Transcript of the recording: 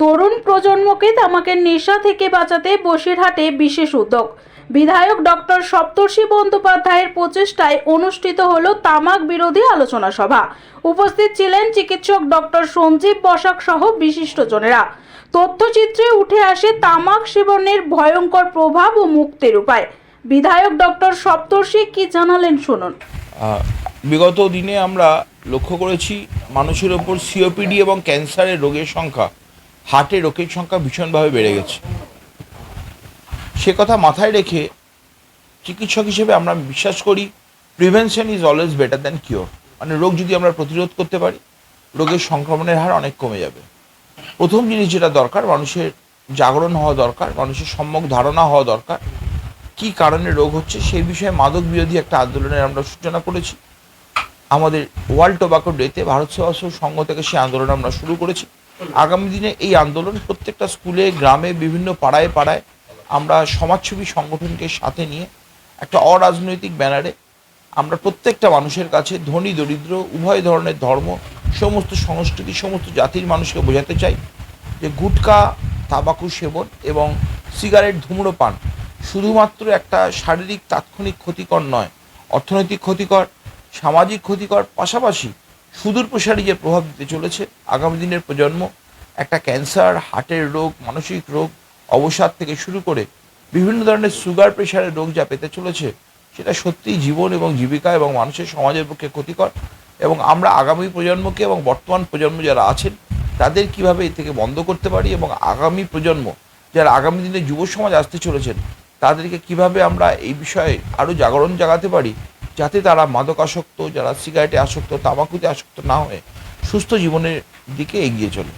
তরুণ প্রজন্মকে তামাকের নেশা থেকে বাঁচাতে বসিরহাটে বিশেষ উদ্যোগ। বিধায়ক ডক্টর সপ্তর্ষি বন্দ্যোপাধ্যায়ের প্রচেষ্টায় অনুষ্ঠিত হল তামাক বিরোধী আলোচনা সভা। উপস্থিত ছিলেন চিকিৎসক ডক্টর সঞ্জীব বসাক সহ বিশিষ্টজনেরা। তথ্যচিত্রে উঠে আসে তামাক সেবনের ভয়ঙ্কর প্রভাব ও মুক্তির উপায়। বিধায়ক ডক্টর সপ্তর্ষি কি জানালেন শুনুন। বিগত দিনে আমরা লক্ষ্য করেছি মানুষের ওপর সিওপিডি এবং ক্যান্সারের রোগের সংখ্যা হার্টের রোগের সংখ্যা ভীষণভাবে বেড়ে গেছে। সে কথা মাথায় রেখে চিকিৎসক হিসেবে আমরা বিশ্বাস করি prevention is always better than cure মানে রোগ যদি আমরা প্রতিরোধ করতে পারি, রোগের সংক্রমণের হার অনেক কমে যাবে। প্রথম জিনিস যেটা দরকার, মানুষের জাগরণ হওয়া দরকার, মানুষের সম্যক ধারণা হওয়া দরকার। কি কারণে রোগ হচ্ছে, সেই বিষয়ে মাদক বিরোধী একটা আন্দোলনের আমরা সূচনা করেছি। আমাদের ওয়ার্ল্ড টোবাকো ডেতে ভারত সেবাশ্রম সংঘ থেকে সেই আন্দোলন আমরা শুরু করেছি। আগামী দিনে এই আন্দোলন প্রত্যেকটা স্কুলে, গ্রামে, বিভিন্ন পাড়ায় পাড়ায় আমরা সমাজসেবী সংগঠনকে সাথে নিয়ে একটা অরাজনৈতিক ব্যানারে আমরা প্রত্যেকটা মানুষের কাছে ধনী, দরিদ্র, উভয় ধরনের ধর্ম, সমস্ত সংস্কৃতি, সমস্ত জাতির মানুষকে বোঝাতে চাই যে গুটকা, তাবাকু সেবন এবং সিগারেট ধূম্রপান শুধুমাত্র একটা শারীরিক, তাৎক্ষণিক ক্ষতিকর নয়, অর্থনৈতিক ক্ষতিকর সামাজিক ক্ষতিকর পাশাপাশি সুদূর প্রসারী যে প্রভাব দিতে চলেছে, আগামী দিনের প্রজন্ম একটা ক্যান্সার, হার্টের রোগ, মানসিক রোগ, অবসাদ থেকে শুরু করে বিভিন্ন ধরনের সুগার প্রেশারের রোগ যা পেতে চলেছে, সেটা সত্যিই জীবন এবং জীবিকা এবং মানুষের সমাজের পক্ষে ক্ষতিকর। এবং আমরা আগামী প্রজন্মকে এবং বর্তমান প্রজন্ম যারা আছেন, তাদের কীভাবে এ থেকে বন্ধ করতে পারি এবং আগামী প্রজন্ম যারা আগামী দিনে যুব সমাজ আসতে চলেছেন, তাদেরকে কীভাবে আমরা এই বিষয়ে আরও জাগরণ জাগাতে পারি যাতে তারা মাদকাসক্ত, যারা সিগারেটে আসক্ত, তামাকুতে আসক্ত না হয়ে সুস্থ জীবনের দিকে এগিয়ে চলে।